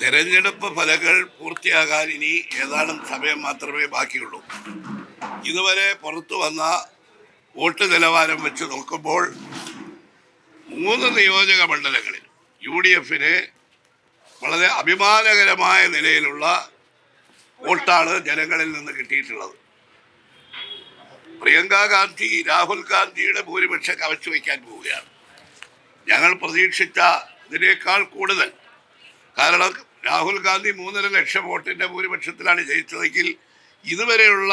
തെരഞ്ഞെടുപ്പ് ഫലങ്ങൾ പൂർത്തിയാകാൻ ഇനി ഏതാനും സമയം മാത്രമേ ബാക്കിയുള്ളൂ. ഇതുവരെ പുറത്തു വന്ന വോട്ട് നിലവാരം വെച്ച് നോക്കുമ്പോൾ മൂന്ന് നിയോജക മണ്ഡലങ്ങളിൽ യു ഡി എഫിന് വളരെ അഭിമാനകരമായ നിലയിലുള്ള വോട്ടാണ് ജനങ്ങളിൽ നിന്ന് കിട്ടിയിട്ടുള്ളത്. പ്രിയങ്ക ഗാന്ധി രാഹുൽ ഗാന്ധിയുടെ ഭൂരിപക്ഷം കവച്ചു വയ്ക്കാൻ പോവുകയാണ്. ഞങ്ങൾ പ്രതീക്ഷിച്ച ഇതിനേക്കാൾ കൂടുതൽ കാരണം രാഹുൽ ഗാന്ധി മൂന്നര ലക്ഷം വോട്ടിന്റെ ഭൂരിപക്ഷത്തിലാണ് ജയിച്ചതെങ്കിൽ ഇതുവരെയുള്ള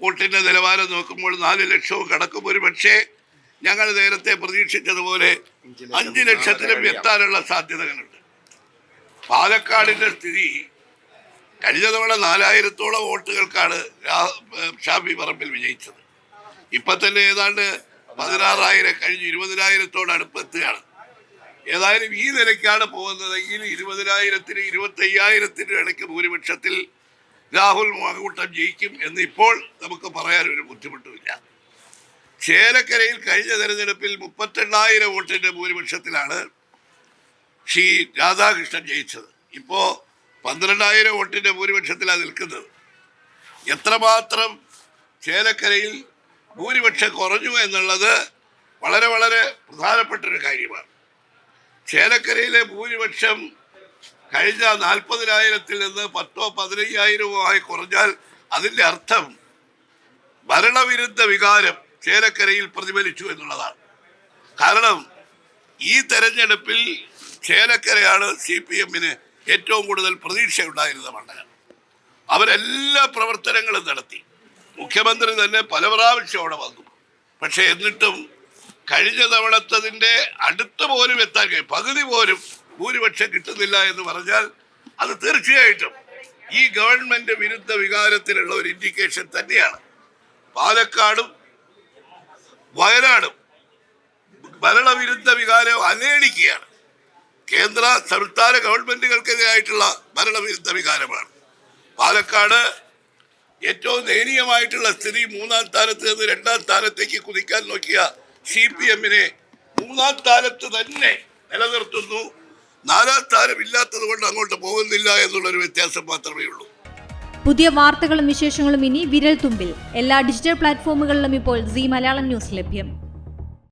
വോട്ടിന്റെ നിലവാരം നോക്കുമ്പോൾ നാല് ലക്ഷവും കടക്കും ഒരു പക്ഷേ ഞങ്ങൾ നേരത്തെ പ്രതീക്ഷിച്ചതുപോലെ അഞ്ച് ലക്ഷത്തിലും എത്താനുള്ള സാധ്യതകളുണ്ട്. പാലക്കാടിന്റെ സ്ഥിതി കഴിഞ്ഞ തവണ നാലായിരത്തോളം വോട്ടുകൾക്കാണ് ഷാഫി പറമ്പിൽ വിജയിച്ചത്. ഇപ്പൊ തന്നെ ഏതാണ്ട് പതിനാറായിരം കഴിഞ്ഞ് ഇരുപതിനായിരത്തോട് അടുത്തെത്തുകയാണ് ഏതായാലും ഈ നിലയ്ക്കാണ് പോകുന്നതെങ്കിൽ ഇരുപതിനായിരത്തിന് ഇരുപത്തി അയ്യായിരത്തിന്റെ ഇടയ്ക്ക് ഭൂരിപക്ഷത്തിൽ രാഹുൽ മാങ്കൂട്ടം ജയിക്കും എന്ന് ഇപ്പോൾ നമുക്ക് പറയാൻ ഒരു ബുദ്ധിമുട്ടുമില്ല. ചേലക്കരയിൽ കഴിഞ്ഞ തെരഞ്ഞെടുപ്പിൽ മുപ്പത്തെണ്ണായിരം വോട്ടിന്റെ ഭൂരിപക്ഷത്തിലാണ് ശ്രീ രാധാകൃഷ്ണൻ ജയിച്ചത്. ഇപ്പോൾ പന്ത്രണ്ടായിരം വോട്ടിന്റെ ഭൂരിപക്ഷത്തിലാണ് നിൽക്കുന്നത്. എത്രമാത്രം ചേലക്കരയിൽ ഭൂരിപക്ഷം കുറഞ്ഞു എന്നുള്ളത് വളരെ വളരെ പ്രധാനപ്പെട്ടൊരു കാര്യമാണ്. ചേലക്കരയിലെ ഭൂരിപക്ഷം കഴിഞ്ഞ നാൽപ്പതിനായിരത്തിൽ നിന്ന് പത്തോ ആയി കുറഞ്ഞാൽ അതിന്റെ അർത്ഥം ഭരണവിരുദ്ധ വികാരം ചേലക്കരയിൽ പ്രതിഫലിച്ചു എന്നുള്ളതാണ്. കാരണം ഈ തെരഞ്ഞെടുപ്പിൽ ചേലക്കരയാണ് സി പി എമ്മിന് ഏറ്റവും കൂടുതൽ പ്രതീക്ഷയുണ്ടായിരുന്ന മണ്ഡലം. അവരെല്ലാ പ്രവർത്തനങ്ങളും നടത്തി. മുഖ്യമന്ത്രി തന്നെ പല പ്രാവശ്യം അവിടെ വന്നു. പക്ഷേ എന്നിട്ടും കഴിഞ്ഞ തവണത്തതിന്റെ അടുത്ത് പോലും എത്താൻ കഴിയും. പകുതി പോലും ഭൂരിപക്ഷം കിട്ടുന്നില്ല എന്ന് പറഞ്ഞാൽ അത് തീർച്ചയായിട്ടും ഈ ഗവൺമെന്റ് വിരുദ്ധ വികാരത്തിലുള്ള ഒരു ഇൻഡിക്കേഷൻ തന്നെയാണ്. പാലക്കാടും വയനാടും ഭരണവിരുദ്ധ വികാരം അനേടിക്കുകയാണ്. കേന്ദ്ര സംസ്ഥാന ഗവൺമെന്റുകൾക്കെതിരായിട്ടുള്ള ഭരണവിരുദ്ധ വികാരമാണ്. പാലക്കാട് ഏറ്റവും ദയനീയമായിട്ടുള്ള സ്ഥിതി മൂന്നാം സ്ഥാനത്ത് നിന്ന് രണ്ടാം സ്ഥാനത്തേക്ക് കുതിക്കാൻ നോക്കിയ സി പി എമ്മിനെ മൂന്നാം താരത്ത് തന്നെ നിലനിർത്തുന്നു. നാലാം താരം ഇല്ലാത്തത് കൊണ്ട് അങ്ങോട്ട് പോകുന്നില്ല എന്നുള്ളൊരു വ്യത്യാസം മാത്രമേ ഉള്ളൂ. പുതിയ വാർത്തകളും വിശേഷങ്ങളും ഇനി വിരൽ തുമ്പിൽ എല്ലാ ഡിജിറ്റൽ പ്ലാറ്റ്ഫോമുകളിലും ഇപ്പോൾ സി മലയാളം ന്യൂസ് ലഭ്യം.